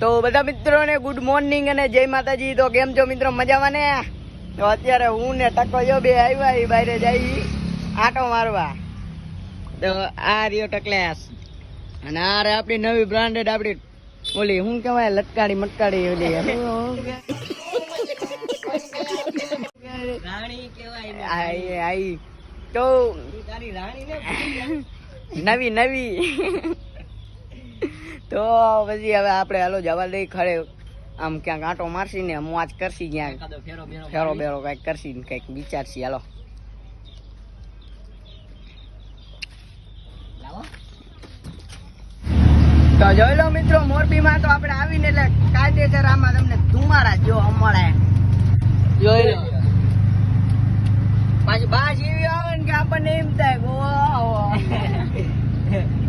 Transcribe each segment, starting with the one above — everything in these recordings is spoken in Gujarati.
તો બધા મિત્રોને ગુડ મોર્નિંગ અને જય માતાજી. તો કેમ છો મિત્રો? મજામાં ને તો અત્યારે હું ને ટકો જો બે આવ્યા એ બહાર જઈ આટો મારવા. તો આ રહ્યો ટકલેસ. અને આ રે આપણી નવી બ્રાન્ડેડ આપણી ઓલી શું કહેવાય લટકાડી મટકાડી ઓલી. આઈ આઈ તો નવી નવી. તો પછી હવે આપણે હાલો જવા દઈ ખરે. આમ ક્યાંક આંટો મારશી ને મોજ કરશી ક્યાંક. ફેરો બેરો કંઈક કરશી ને કંઈક વિચારશી. હાલો. તો જોઈ લો મિત્રો મોરબીમાં તો આપણે આવીને એટલે કાયદેસર આમાં તમને ધુમારા જો અમારે જોઈ લો. પાછી બા એવી આવે ને કે આપણને એમ થાય કે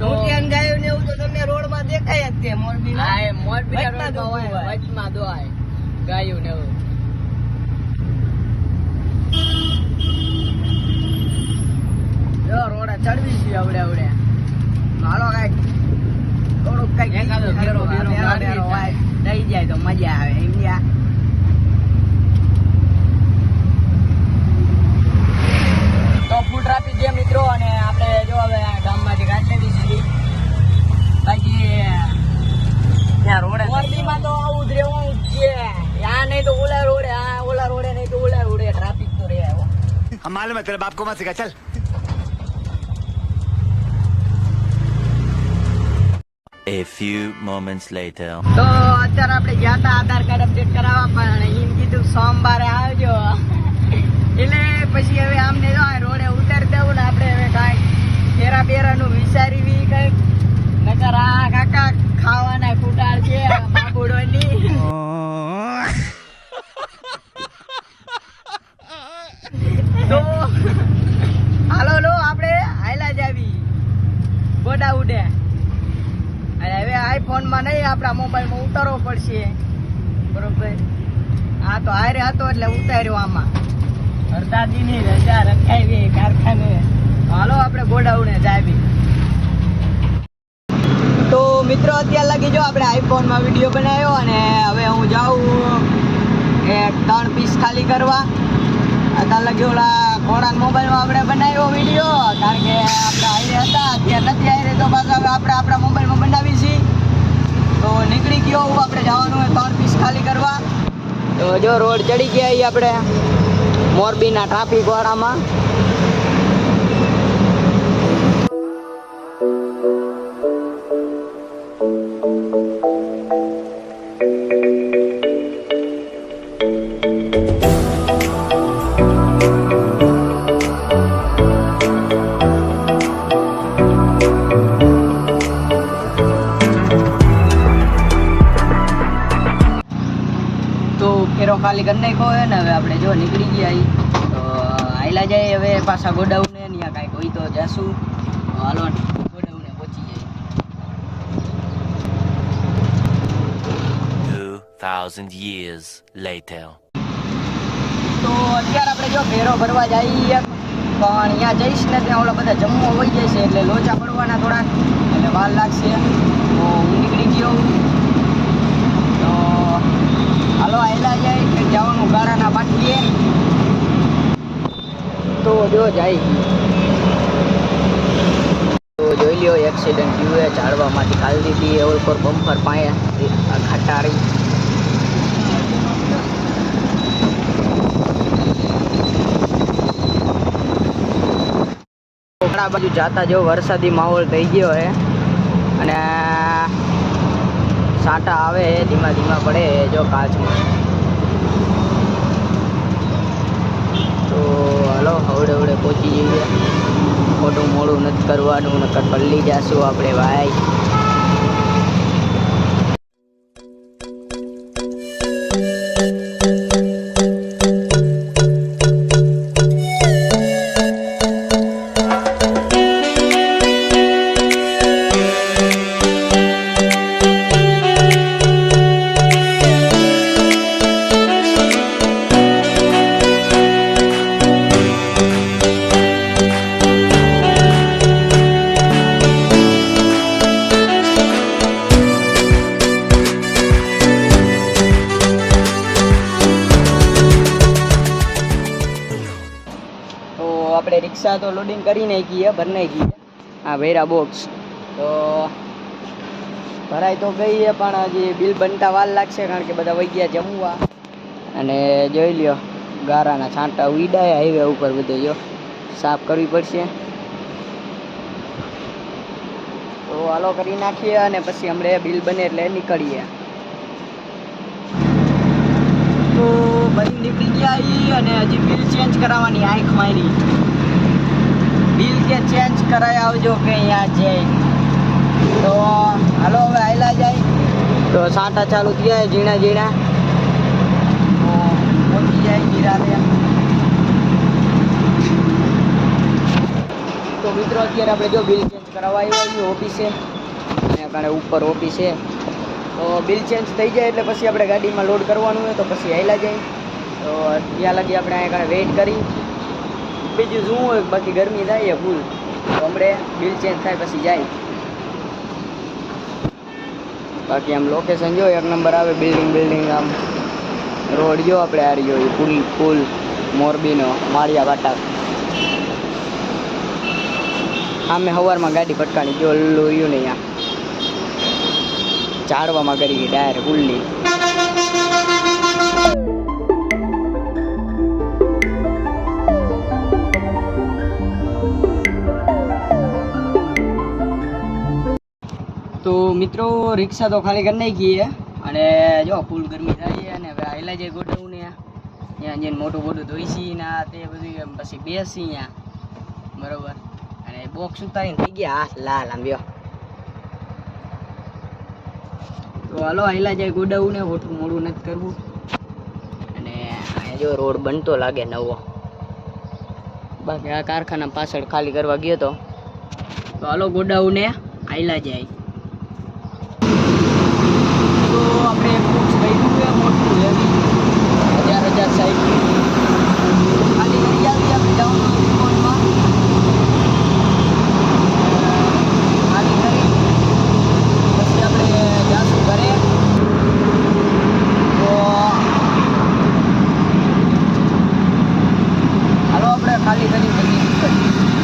વાહ ગાયું ને એવું તો તમને રોડમાં દેખાય જ છે મોરબી હા એ મોરબી વચમાં હોય વચમાં દોવાય. ગાયું ને એવું. જો રોડે ચડવી છે આવડે આવડે. હાલો કાંઈક. થોડુંક કાંઈક એકાદો ફેરો બેરો ફેરો મારવી બેરો થાય. હોય, થઈ જાય તો મજા આવે ઇન્ડિયા ફૂલ ટ્રાફિક છે મિત્રો અને આપણે જો હવે ગામમાંથી ગાંઠ લેવી છે બાકી ત્યાં રોડે મોરબીમાં તો આવું જ રહેવું છે. આ નહીં તો ઓલા રોડે આ ઓલા રોડે નહીં તો ઓલા રોડે ટ્રાફિક તો રહે હમ માલુમ તેરે બાપ કો મત સિખા A few moments later. તો અત્યારે આપણે ગયા હતા આધાર કાર્ડ અપડેટ કરાવવા પણ એમ કીધું સોમવારે આવજો. એટલે પછી હવે આમને જો આ રોડે ઉતારી દેવું ને આપણે હવે કાંઈ ફેરા બેરાનું વિચારી બી કંઈક. નકર આ કાકા ખાવાના કુટાળ છે બાબુડોની હાલો લો આપણે હાયલા જ આવી. ગોડા ઉડે. અને હવે આઈફોનમાં નહીં, આપણા મોબાઈલમાં ઉતારવો પડશે. બરોબર? આ તો હારે હતો એટલે ઉતાર્યો આમાં. હરદાદીની રજા રખાવી કારખાને. હાલો, આપણે ગોડાઉને જાવી. તો મિત્રો, અત્યારે લગી જો આપણે આઈફોનમાં વીડિયો બનાવ્યો અને હવે હું જાઉં એ ત્રણ પીસ ખાલી કરવા. અત્યારે લગી ઓલા ઘોડા મોબાઈલમાં આપણે બનાવ્યો વીડિયો, કારણ કે આપણે હારે હતા, અત્યારે નથી હારે, તો પાછા હવે આપણે આપણા મોબાઈલમાં બનાવી છીએ. તો નીકળી ગયો આપણે જવાનું ત્રણ પીસ ખાલી કરવા. તો જો રોડ ચડી ગયા આપણે. મોરબીના ટ્રાફિક વાળામાં ખાલી કરી નાખ્યો હોય ને હવે આપણે જો નીકળી ગયા તો આયલા જાય હવે પાછા ગોડાઉને ત્યાં કાંઈક હોય તો જશું. હાલો ગોડાઉને પહોંચી જાય Two thousand years later. તો અત્યારે આપણે જો ફેરો ભરવા જઈએ. પણ અહીંયા જઈશ ને ત્યાં ઓલા બધા જમવા હોય જશે એટલે લોચા પડવાના થોડાક. એટલે વાર લાગશે. તો હું નીકળી ગયો તો હાલો આયલા જાય કે જવાનું ગાળાના બાટલીએ તો જો જાય. તો જોઈ લ્યો એક્સિડન્ટ થયું એ ઝાડવામાંથી ખાલી દીધી એ ઉપર બમ્પર પાયા ખટારી આ બાજુ જાતા જો વરસાદી માહોલ થઈ ગયો હે અને સાટા આવે, ધીમા ધીમા પડે, જો કાચમાં તો હલો હવડે હવડે પહોંચી જઈએ. ખોટું મોડું નથી કરવાનું નકર પલ્લી જાશું આપણે ભાઈ. રિક્ષા તો લોડિંગ કરી નાખી છે ભરી નાખી છે આ વેરા બોક્સ તો ભરાઈ તો ગઈ પણ હજી બિલ બનતા વાર લાગશે, કારણ કે બધા વહી ગયા જમવા. અને જોઈ લ્યો, ગારાના છાંટા ઉડાય હાઈવે ઉપર બધે, જો. સાફ કરવી પડશે. તો હાલો કરી નાખીએ અને પછી હમણાં બિલ બને એટલે નીકળીએ. તો બધી નીકળી ગયા અને હજી બિલ ચેન્જ કરાવવાની આંખ મારી. બિલ કે ચેન્જ કરાવી આવજો કે અહીંયા છે. તો, હાલો, હવે આયલા જાય. તો સાંટા ચાલુ થયા ઝીણા ઝીણા. પહોંચી જાય ગીરાને તો મિત્રો, અત્યારે આપણે જો બિલ ચેન્જ કરાવવા આવ્યા ઓફિસે. અહીંયા કારણે ઉપર ઓફિસે. તો બિલ ચેન્જ થઈ જાય એટલે પછી આપણે ગાડીમાં લોડ કરવાનું હોય તો પછી આયલા જાય. તો, ત્યાં લગી આપણે અહીંયા કારણે વેઇટ કરી. બીજું શું હોય બાકી ગરમી થાય ફૂલ હમણે બિલ ચેન્જ થાય પછી જાય. બાકી આમ લોકેશન જો એક નંબર આવે બિલ્ડિંગ બિલ્ડિંગ આમ. રોડ જો આપણે આ રહ્યો પુલ પુલ, મોરબીનો માળિયા વાટા આમે સવારમાં ગાડી પટકાણી જો ઓલું રહ્યું ને અહીંયા ઝાડવામાં કરી ગઈ ડાયર પુલની. તો મિત્રો, રિક્ષા તો ખાલી કરી નાખી છે. અને જો ફૂલ ગરમી થાય અને હવે આવેલા જાય ગોઠવું ત્યાં જઈને મોટું મોટું ધોઈશી ને તે બધું પછી બેસી ત્યાં. બરોબર? અને બોક્સ ઉતારીને થઈ ગયા. હાથ લાલ આમ લ્યો તો હાલો આવેલા જાય ગોડાઉં ને મોડું નથી કરવું. અને જો રોડ બનતો લાગે નવો. બાકી આ કારખાના પાછળ ખાલી કરવા ગયો તો. તો હાલો, ગોડાઉને આયલા જાય તો આપણે એક બોક્સ ભર્યું છે મોટું હેવી હજાર હજાર સાઈડ ખાલી કરી આવી આપણે ડાઉનલોડ રિપોર્ટમાં ખાલી કરી પછી આપણે જાશું ઘરે તો હાલો આપણે ખાલી કરી પછી નીકળીએ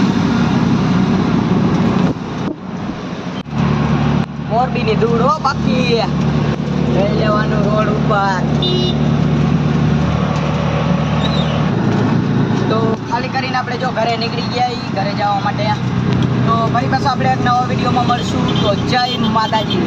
હો લઈ લેવાનું રોડ ઉપર. તો ખાલી કરીને આપણે જો ઘરે નીકળી ગયા ઘરે જવા માટે. તો ફરી પાછા આપણે એક નવા વિડીયોમાં મળશું. તો જય માતાજી.